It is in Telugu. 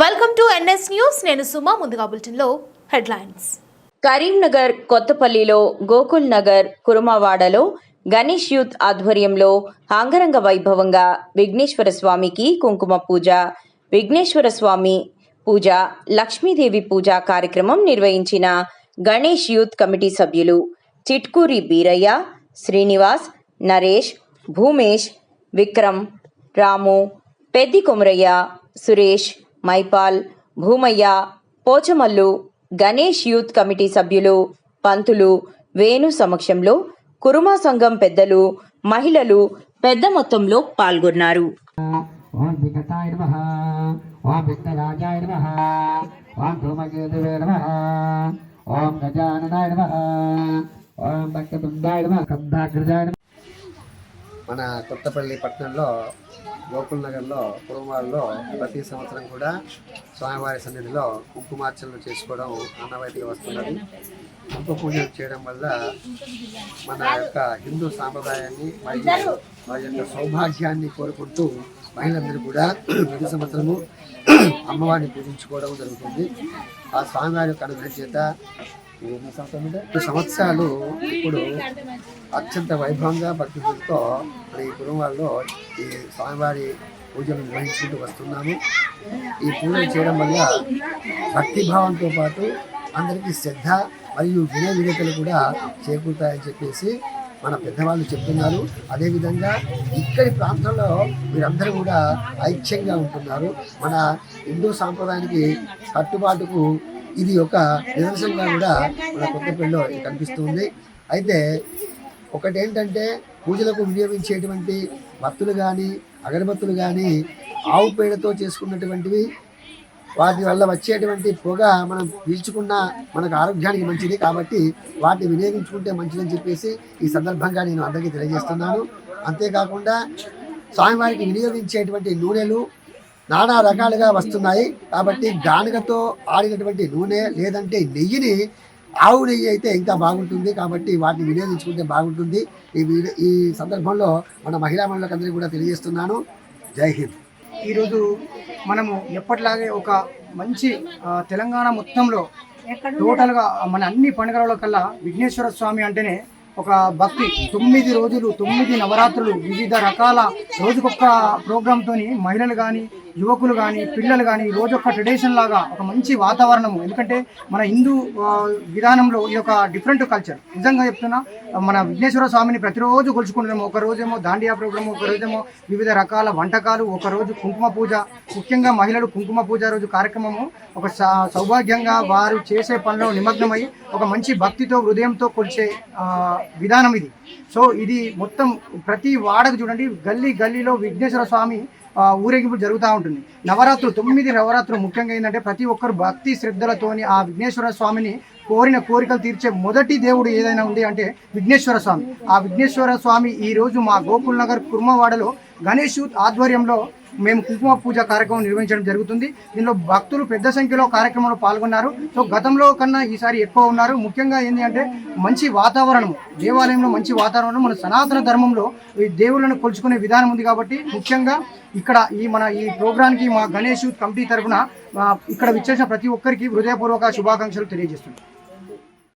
వెల్కమ్ టు ఎన్ఎస్ న్యూస్ నేను సుమా ముందుగా బులెటిన్లో హెడ్లైన్స్. కరీంనగర్ కొత్తపల్లిలో గోకుల్ నగర్ కురుమవాడలో గణేష్ యూత్ ఆధ్వర్యంలో అంగరంగ వైభవంగా విఘ్నేశ్వర స్వామికి కుంకుమ పూజ విఘ్నేశ్వర స్వామి పూజ లక్ష్మీదేవి పూజ కార్యక్రమం నిర్వహించిన గణేష్ యూత్ కమిటీ సభ్యులు చిట్కూరి బీరయ్య శ్రీనివాస్ నరేష్ భూమేష్ విక్రమ్ రాము పెద్ది కొమరయ్య సురేష్ మైపాల్ భూమయ్య పోచమల్లు గణేష్ యూత్ కమిటీ సభ్యులు పంతులు వేణు సమక్షంలో కురుమా సంఘం పెద్దలు మహిళలు పెద్ద మొత్తంలో పాల్గొన్నారు. ఓం వికటాయ నమ. ఓం విఘ్నరాజాయ నమ. ఓం ధూమకేతువే నమ. ఓం గజాననాయ నమ. ఓం భక్తబృందాయ నమ. కందాగ్రజాయ నమ. మన కొత్తపల్లి పట్టణంలో గోకుల్ నగర్లో కుటుంబాల్లో ప్రతి సంవత్సరం కూడా స్వామివారి సన్నిధిలో కుంకుమార్చనలు చేసుకోవడం ఆనవాయితీగా వస్తున్నది కుంకు పూజలు చేయడం వల్ల మన యొక్క హిందూ సాంప్రదాయాన్ని మరియు వారి యొక్క సౌభాగ్యాన్ని కోరుకుంటూ మహిళలందరూ కూడా ప్రతి సంవత్సరము అమ్మవారిని పూజించుకోవడం జరుగుతుంది. ఆ స్వామివారి యొక్క అనుగ్రహం చేత సంవత్సరాలు ఇప్పుడు అత్యంత వైభవంగా భక్తులతో మన ఈ కుటుంబాల్లో ఈ స్వామివారి పూజలు నిర్వహించుకుంటూ వస్తున్నాము. ఈ పూజలు చేయడం వల్ల భక్తిభావంతో పాటు అందరికీ శ్రద్ధ మరియు వినయ విధేతలు కూడా చేకూరుతాయని చెప్పేసి మన పెద్దవాళ్ళు చెప్తున్నారు. అదేవిధంగా ఇక్కడి ప్రాంతంలో మీరందరూ కూడా ఐక్యంగా ఉంటున్నారు. మన హిందూ సాంప్రదాయానికి కట్టుబాటుకు ఇది ఒక నిదర్శనంగా కూడా మన కొత్తపల్లిలో ఇది కనిపిస్తుంది అయితే ఒకటేంటంటే పూజలకు వినియోగించేటువంటి భక్తులు కానీ అగరబత్తులు కానీ ఆవు పేడతో చేసుకున్నటువంటివి వాటి వల్ల వచ్చేటువంటి పొగ మనం పీల్చుకున్న మనకు ఆరోగ్యానికి మంచిది. కాబట్టి వాటిని వినియోగించుకుంటే మంచిదని చెప్పేసి ఈ సందర్భంగా నేను అందరికీ తెలియజేస్తున్నాను. అంతేకాకుండా స్వామివారికి వినియోగించేటువంటి నూనెలు నానా రకాలుగా వస్తున్నాయి. కాబట్టి గానుగతో ఆడినటువంటి నూనె లేదంటే నెయ్యిని ఆవు నెయ్యి అయితే ఇంకా బాగుంటుంది కాబట్టి వాటిని వినియోగించుకుంటే బాగుంటుంది. ఈ వీడియో ఈ సందర్భంలో మన మహిళా మండలికి అందరికీ కూడా తెలియజేస్తున్నాను. జై హింద్. ఈరోజు మనము ఎప్పటిలాగే ఒక మంచి తెలంగాణ మొత్తంలో టోటల్గా మన అన్ని పండుగల కల్లా విఘ్నేశ్వర స్వామి అంటేనే ఒక భక్తి. తొమ్మిది రోజులు తొమ్మిది నవరాత్రులు వివిధ రకాల రోజుకొక్క ప్రోగ్రామ్తోని మహిళలు కానీ యువకులు కానీ పిల్లలు కానీ రోజొక్క ట్రెడిషన్ లాగా ఒక మంచి వాతావరణము. ఎందుకంటే మన హిందూ విధానంలో ఇది ఒక డిఫరెంట్ కల్చర్ నిజంగా చెప్తున్నా మన విఘ్నేశ్వర స్వామిని ప్రతిరోజు కొలుచుకుంటున్నాము. ఒక రోజేమో దాండియా ప్రోగ్రాము ఒక రోజేమో వివిధ రకాల వంటకాలు ఒక రోజు కుంకుమ పూజ. ముఖ్యంగా మహిళలు కుంకుమ పూజ రోజు కార్యక్రమము. ఒక సౌభాగ్యంగా వారు చేసే పనిలో నిమగ్నమై ఒక మంచి భక్తితో హృదయంతో కొలిచే విధానం ఇది. సో ఇది మొత్తం ప్రతి వాడకు చూడండి గల్లీ గల్లీలో విఘ్నేశ్వర స్వామి ఊరేగింపు జరుగుతూ ఉంటుంది. నవరాత్రులు తొమ్మిది నవరాత్రులు ముఖ్యంగా ఏంటంటే ప్రతి ఒక్కరు భక్తి శ్రద్ధలతోని ఆ విఘ్నేశ్వర స్వామిని కోరిన కోరికలు తీర్చే మొదటి దేవుడు ఏదైనా ఉంది అంటే విఘ్నేశ్వర స్వామి. ఆ విఘ్నేశ్వర స్వామి ఈ రోజు మా గోకుల్ నగర్ కుర్మవాడలో గణేష్ ఆధ్వర్యంలో మేము కుంకుమ పూజ కార్యక్రమం నిర్వహించడం జరుగుతుంది. దీనిలో భక్తులు పెద్ద సంఖ్యలో కార్యక్రమంలో పాల్గొన్నారు. సో గతంలో కన్నా ఈసారి ఎక్కువ ఉన్నారు. ముఖ్యంగా ఏంటి అంటే మంచి వాతావరణం దేవాలయంలో మంచి వాతావరణం మన సనాతన ధర్మంలో ఈ దేవుళ్ళను కొలుచుకునే విధానం ఉంది కాబట్టి ముఖ్యంగా ఇక్కడ ఈ మన ఈ ప్రోగ్రాంకి మా గణేష్ కమిటీ తరఫున ఇక్కడ విచ్చేసిన ప్రతి ఒక్కరికి హృదయపూర్వక శుభాకాంక్షలు తెలియజేస్తున్నాం.